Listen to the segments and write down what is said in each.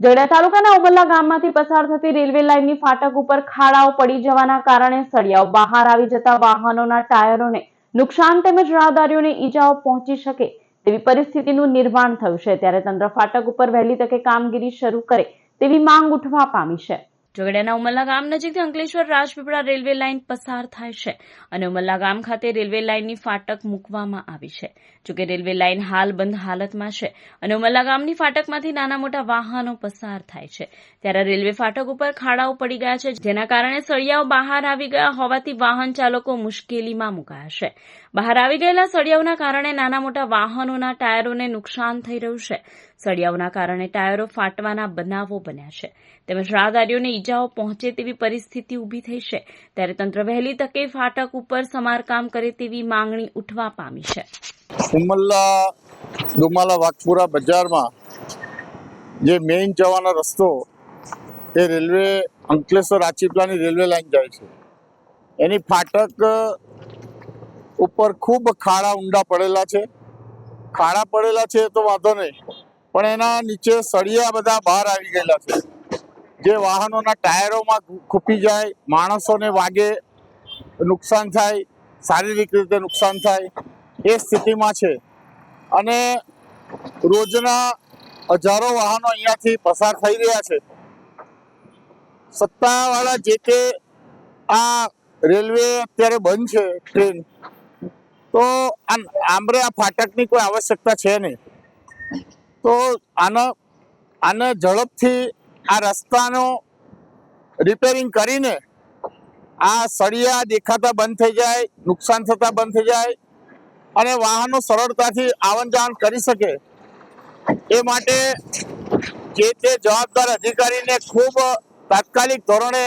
જોડા તાલુકાના ઉબલ્લા ગામમાંથી પસાર થતી રેલવે લાઇનની ફાટક ઉપર ખાડાઓ પડી જવાના કારણે સળિયાઓ બહાર આવી જતા વાહનોના ટાયરોને નુકસાન તેમજ રાહદારીઓને ઈજાઓ પહોંચી શકે તેવી પરિસ્થિતિનું નિર્માણ થયું છે. ત્યારે તંત્ર ફાટક ઉપર વહેલી તકે કામગીરી શરૂ કરે તેવી માંગ ઉઠવા પામી છે. જોગડિયાના ઉમરલા ગામ નજીકથી અંકલેશ્વર રાજપીપળા રેલવે લાઇન પસાર થાય છે અને ઉમરલા ગામ ખાતે રેલવે લાઇનની ફાટક મૂકવામાં આવી છે. જોકે રેલવે લાઇન હાલ બંધ હાલતમાં છે અને ઉમરલા ગામની ફાટકમાંથી નાના મોટા વાહનો પસાર થાય છે. ત્યારે રેલવે ફાટક ઉપર ખાડાઓ પડી ગયા છે, જેના કારણે સળિયાઓ બહાર આવી ગયા હોવાથી વાહન ચાલકો મુશ્કેલીમાં મુકાયા છે. બહાર આવી ગયેલા સળિયાઓના કારણે નાના મોટા વાહનોના ટાયરોને નુકસાન થઈ રહ્યું છે. સળિયાઓના કારણે ટાયરો ફાટવાના બનાવો બન્યા છે. તેમજ રાહદારીઓને ઈજાઓ પહોંચે તેવી પરિસ્થિતિ ઊભી થઈ છે ત્યારે તંત્ર વહેલી તકે ફાટક ઉપર સમારકામ કરે તેવી માંગણી ઉઠવા પામી છે. સુમલ્લા દુમાલા વાઘપુરા બજારમાં જે મેઇન જવાનો રસ્તો, એ રેલવે, અંકલેશ્વર આચીપલાની રેલવે લાઈન જાય છે. એની ફાટક ઉપર ખૂબ ખાડા ઊંડા પડેલા છે. ખાડા પડેલા છે તો વાંધો નહીં. પણ એના નીચે સળિયા બધા બહાર આવી ગયેલા છે. જે વાહનોના ટાયરોમાં ખૂપી જાય, માણસોને વાગે, નુકસાન થાય, શારીરિક રીતે નુકસાન થાય, એ સ્થિતિમાં છે. અને રોજના હજારો વાહનો અહીંયાથી પસાર થઈ રહ્યા છે. સત્તાવાળા જે કે આ રેલવે અત્યારે બંધ છે, ટ્રેન, તો આમરે આ ફાટકની કોઈ આવશ્યકતા છે નહીં. તો આના, આને ઝડપથી આ રસ્તાનો રિપેરિંગ કરીને આ સળિયા દેખાતા બંધ થઈ જાય, નુકસાન થતા બંધ થઈ જાય અને વાહનો સરળતાથી આવન જાવન કરી શકે. એ માટે જે તે જવાબદાર અધિકારીને ખૂબ તાત્કાલિક ધોરણે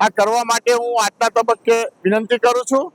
આ કરવા માટે હું આજના તબક્કે વિનંતી કરું છું.